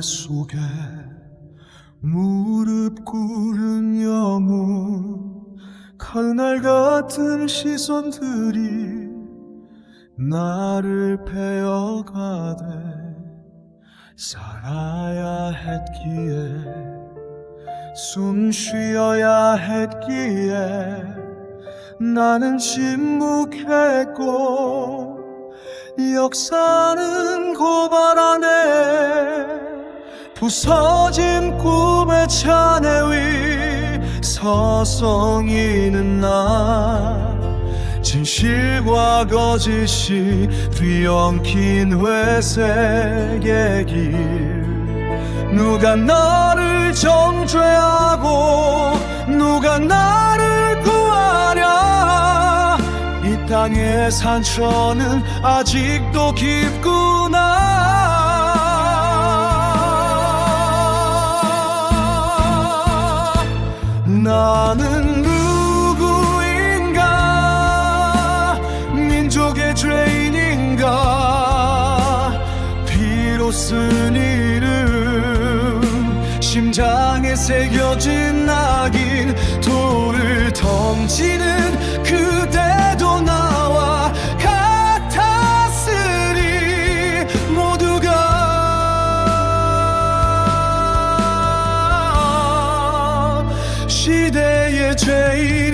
속에 무릎 꿇은 영혼 칼날 같은 시선들이 나를 베어가되 살아야 했기에 숨 쉬어야 했기에 나는 침묵했고 역사는 고발 안에 부서진 꿈의 차내 위 서성이는 나. 진실과 거짓이 뒤엉킨 회색의 길. 누가 나를 정죄하고 누가 나를 구하랴. 이 땅의 상처는 아직도 깊구나 쓴 이름 심장에 새겨진 낙인 돌을 던지는 그대도 나와 같았으리 모두가 시대의 죄인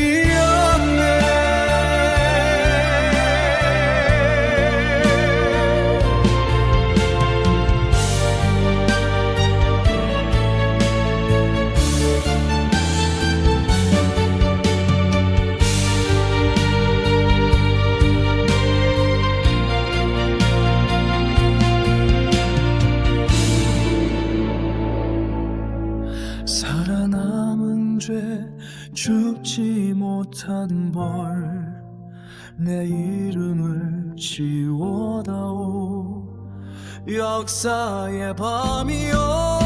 죄 죽지 못한 벌 내 이름을 지워다오. 역사의 밤이요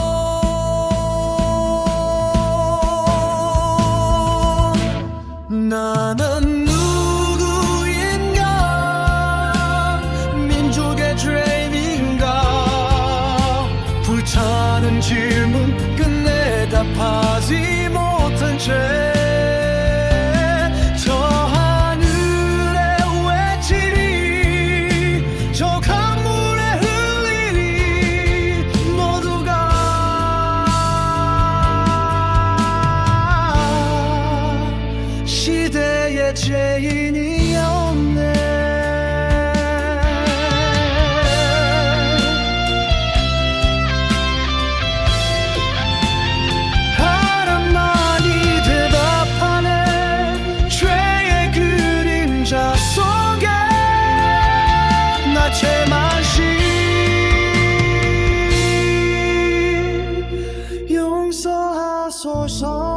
용서하소서